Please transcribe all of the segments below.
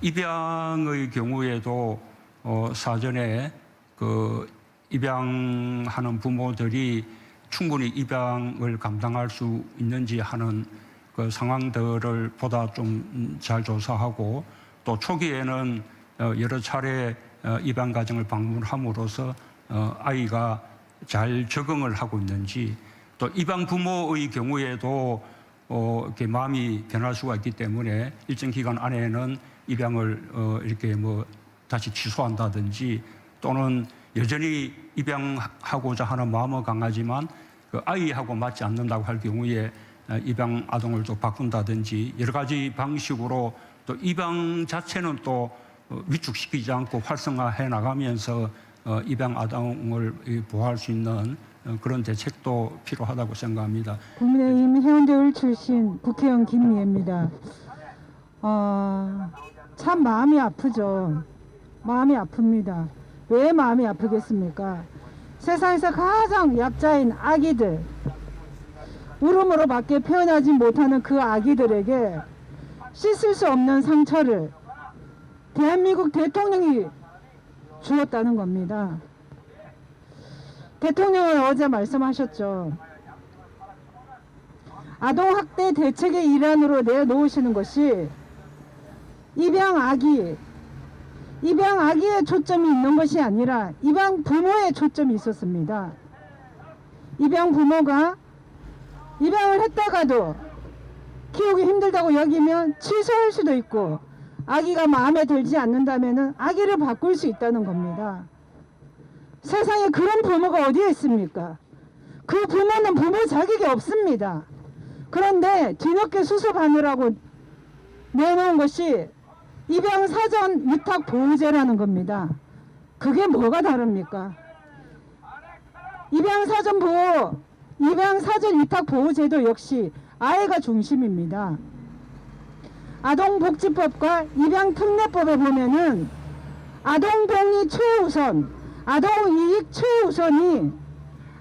입양의 경우에도 어, 사전에 그 입양하는 부모들이 충분히 입양을 감당할 수 있는지 하는 그 상황들을 보다 좀 잘 조사하고 또 초기에는 어, 여러 차례 어, 입양 가정을 방문함으로써 어, 아이가 잘 적응을 하고 있는지 또 입양 부모의 경우에도 어, 이렇게 마음이 변할 수가 있기 때문에 일정 기간 안에는 입양을 어, 이렇게 뭐 다시 취소한다든지 또는 여전히 입양하고자 하는 마음은 강하지만 그 아이하고 맞지 않는다고 할 경우에 어, 입양 아동을 또 바꾼다든지 여러 가지 방식으로 또 입양 자체는 또 어, 위축시키지 않고 활성화해 나가면서 어, 입양 아동을 이, 보호할 수 있는 어, 그런 대책도 필요하다고 생각합니다. 국민의힘 해운대을 출신 국회의원 김미애입니다. 어, 참 마음이 아프죠. 마음이 아픕니다. 왜 마음이 아프겠습니까? 세상에서 가장 약자인 아기들, 울음으로밖에 표현하지 못하는 그 아기들에게 씻을 수 없는 상처를 대한민국 대통령이 주었다는 겁니다. 대통령은 어제 말씀하셨죠. 아동학대 대책의 일환으로 내놓으시는 것이 입양 아기, 입양 아기에 초점이 있는 것이 아니라 입양 부모에 초점이 있었습니다. 입양 부모가 입양을 했다가도 키우기 힘들다고 여기면 취소할 수도 있고 아기가 마음에 들지 않는다면 아기를 바꿀 수 있다는 겁니다. 세상에 그런 부모가 어디에 있습니까? 그 부모는 부모 자격이 없습니다. 그런데 뒤늦게 수습하느라고 내놓은 것이 입양 사전 위탁 보호제라는 겁니다. 그게 뭐가 다릅니까? 입양 사전 보호, 입양 사전 위탁 보호제도 역시 아이가 중심입니다. 아동복지법과 입양특례법에 보면은 아동복리 최우선, 아동이익 최우선이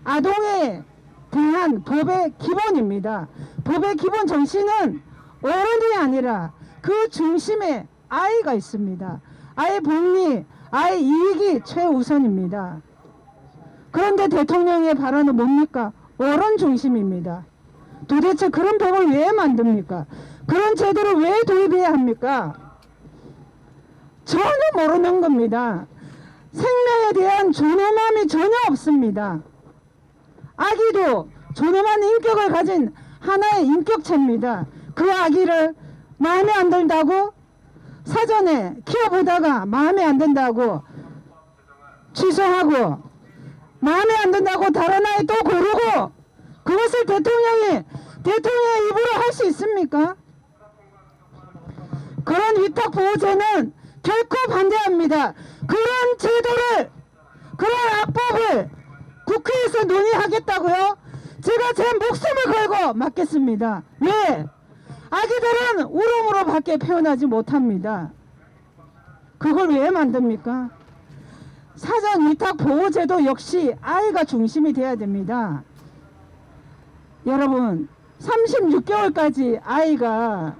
아동에 대한 법의 기본입니다. 법의 기본 정신은 어른이 아니라 그 중심에 아이가 있습니다. 아이 복리, 아이 이익이 최우선입니다. 그런데 대통령의 발언은 뭡니까? 어른 중심입니다. 도대체 그런 법을 왜 만듭니까? 그런 제도를 왜 도입해야 합니까? 전혀 모르는 겁니다. 생명에 대한 존엄함이 전혀 없습니다. 아기도 존엄한 인격을 가진 하나의 인격체입니다. 그 아기를 마음에 안 든다고 사전에 키워보다가 마음에 안 든다고 취소하고 마음에 안 든다고 다른 아이 또 고르고 그것을 대통령이 대통령의 입으로 할 수 있습니까? 그런 위탁 보호제는 결코 반대합니다. 그런 제도를 그런 악법을 국회에서 논의하겠다고요? 제가 제 목숨을 걸고 맡겠습니다. 왜? 아기들은 울음으로 밖에 표현하지 못합니다. 그걸 왜 만듭니까? 사전 위탁 보호제도 역시 아이가 중심이 돼야 됩니다. 여러분, 36개월까지 아이가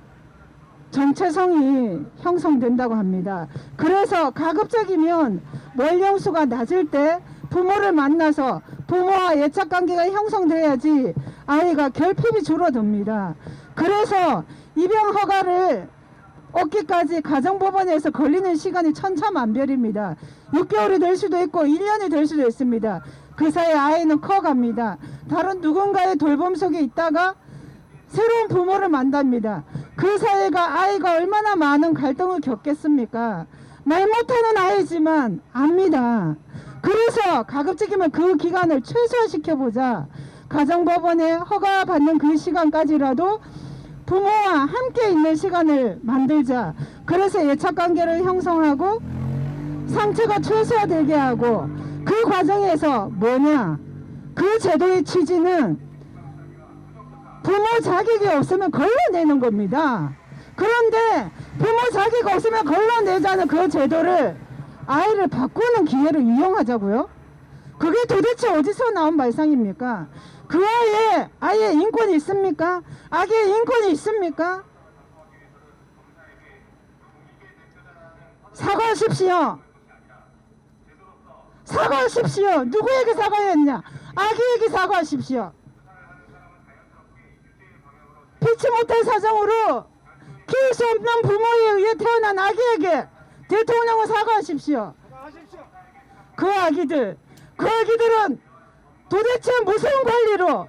정체성이 형성된다고 합니다. 그래서 가급적이면 월령수가 낮을 때 부모를 만나서 부모와 예착 관계가 형성돼야지 아이가 결핍이 줄어듭니다. 그래서 입양 허가를 얻기까지 가정법원에서 걸리는 시간이 천차만별입니다. 6개월이 될 수도 있고 1년이 될 수도 있습니다. 그 사이에 아이는 커갑니다. 다른 누군가의 돌봄 속에 있다가 새로운 부모를 만납니다. 그 사이가 아이가 얼마나 많은 갈등을 겪겠습니까? 말 못하는 아이지만 압니다. 그래서 가급적이면 그 기간을 최소화시켜보자. 가정법원에 허가받는 그 시간까지라도 부모와 함께 있는 시간을 만들자. 그래서 예착관계를 형성하고 상처가 최소화되게 하고 그 과정에서 뭐냐? 그 제도의 취지는 부모 자격이 없으면 걸러내는 겁니다. 그런데 부모 자격이 없으면 걸러내자는 그 제도를 아이를 바꾸는 기회를 이용하자고요? 그게 도대체 어디서 나온 발상입니까? 그 아이의 아이의 인권이 있습니까? 아기의 인권이 있습니까? 사과하십시오. 사과하십시오. 누구에게 사과했냐? 아기에게 사과하십시오. 피치 못할 사정으로 키울 수 없는 부모에 의해 태어난 아기에게 대통령은 사과하십시오. 그 아기들, 그 아기들은 도대체 무슨 권리로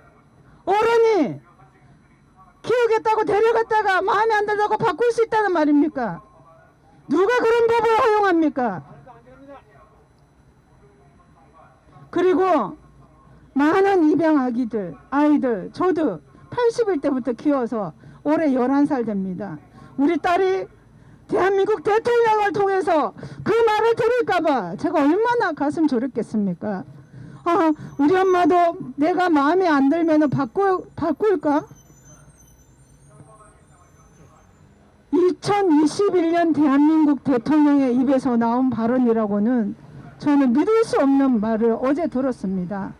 어른이 키우겠다고 데려갔다가 마음에 안 들다고 바꿀 수 있다는 말입니까? 누가 그런 법을 허용합니까? 그리고 많은 입양 아기들, 아이들, 저도 80일 때부터 키워서 올해 11살 됩니다. 우리 딸이 대한민국 대통령을 통해서 그 말을 들을까봐 제가 얼마나 가슴 졸였겠습니까? 아, 우리 엄마도 내가 마음에 안 들면 바꿀, 바꿀까? 2021년 대한민국 대통령의 입에서 나온 발언이라고는 저는 믿을 수 없는 말을 어제 들었습니다.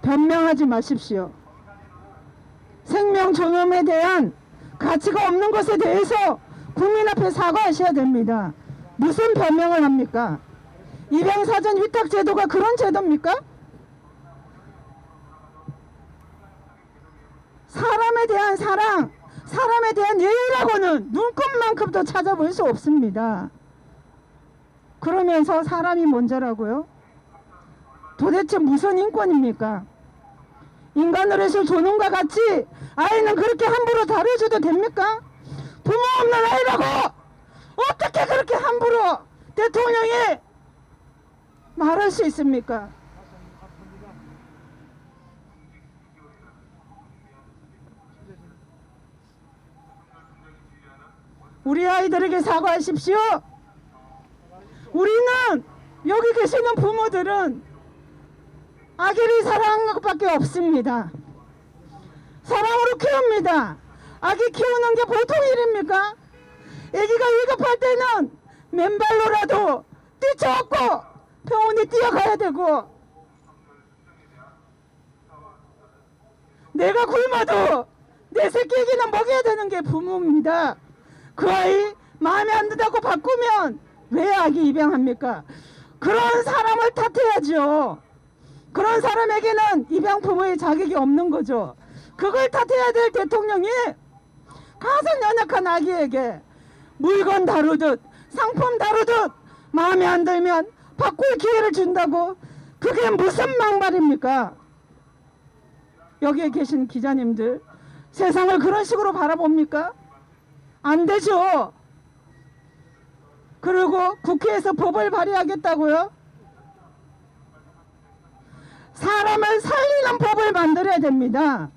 변명하지 마십시오. 생명 존엄에 대한 가치가 없는 것에 대해서 국민 앞에 사과하셔야 됩니다. 무슨 변명을 합니까? 입양사전 위탁 제도가 그런 제도입니까? 사람에 대한 사랑, 사람에 대한 예의라고는 눈꽃만큼도 찾아볼 수 없습니다. 그러면서 사람이 먼저라고요? 도대체 무슨 인권입니까? 인간을 해서 조놈과 같이 아이는 그렇게 함부로 다뤄줘도 됩니까? 부모 없는 아이라고 어떻게 그렇게 함부로 대통령이 말할 수 있습니까? 우리 아이들에게 사과하십시오. 우리는 여기 계시는 부모들은 아기를 사랑하는 것밖에 없습니다. 사랑으로 키웁니다. 아기 키우는 게 보통 일입니까? 아기가 위급할 때는 맨발로라도 뛰쳐갖고 병원에 뛰어가야 되고 내가 굶어도 내 새끼에게는 먹여야 되는 게 부모입니다. 그 아이 마음에 안 든다고 바꾸면 왜 아기 입양합니까? 그런 사람을 탓해야죠. 그런 사람에게는 입양 부모의 자격이 없는 거죠. 그걸 탓해야 될 대통령이 가장 연약한 아기에게 물건 다루듯 상품 다루듯 마음에 안 들면 바꿀 기회를 준다고 그게 무슨 막말입니까? 여기에 계신 기자님들 세상을 그런 식으로 바라봅니까? 안 되죠. 그리고 국회에서 법을 발의하겠다고요? 사람을 살리는 법을 만들어야 됩니다.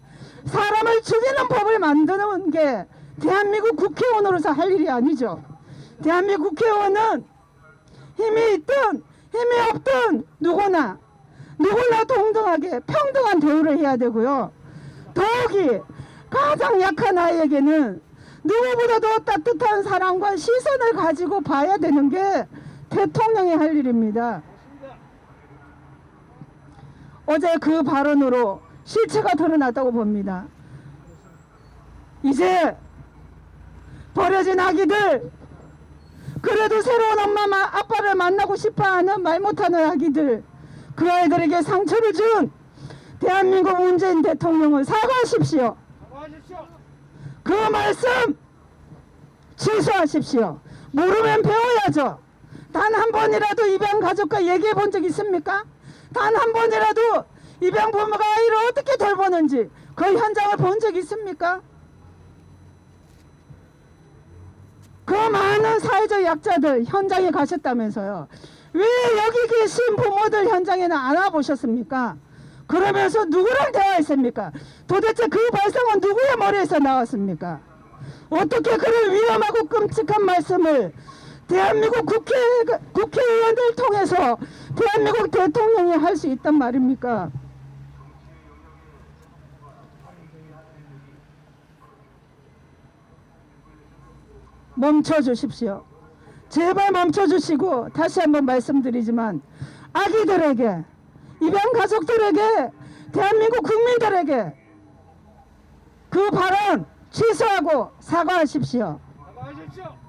사람을 죽이는 법을 만드는 게 대한민국 국회의원으로서 할 일이 아니죠. 대한민국 국회의원은 힘이 있든 힘이 없든 누구나 누구나 동등하게 평등한 대우를 해야 되고요. 더욱이 가장 약한 아이에게는 누구보다도 따뜻한 사랑과 시선을 가지고 봐야 되는 게 대통령이 할 일입니다. 어제 그 발언으로 실체가 드러났다고 봅니다. 이제 버려진 아기들, 그래도 새로운 엄마, 마- 아빠를 만나고 싶어하는 말 못하는 아기들, 그 아이들에게 상처를 준 대한민국 문재인 대통령을 사과하십시오. 그 말씀 취소하십시오. 모르면 배워야죠. 단 한 번이라도 입양 가족과 얘기해 본 적 있습니까? 단 한 번이라도 입양 부모가 아이를 어떻게 돌보는지 그 현장을 본 적 있습니까? 그 많은 사회적 약자들 현장에 가셨다면서요. 왜 여기 계신 부모들 현장에는 안 와보셨습니까? 그러면서 누구랑 대화했습니까? 도대체 그 발상은 누구의 머리에서 나왔습니까? 어떻게 그런 위험하고 끔찍한 말씀을 대한민국 국회, 국회의원들 통해서 대한민국 대통령이 할 수 있단 말입니까? 멈춰 주십시오. 제발 멈춰 주시고 다시 한번 말씀드리지만 아기들에게 입양 가족들에게 대한민국 국민들에게 그 발언 취소하고 사과하십시오. 나가십시오.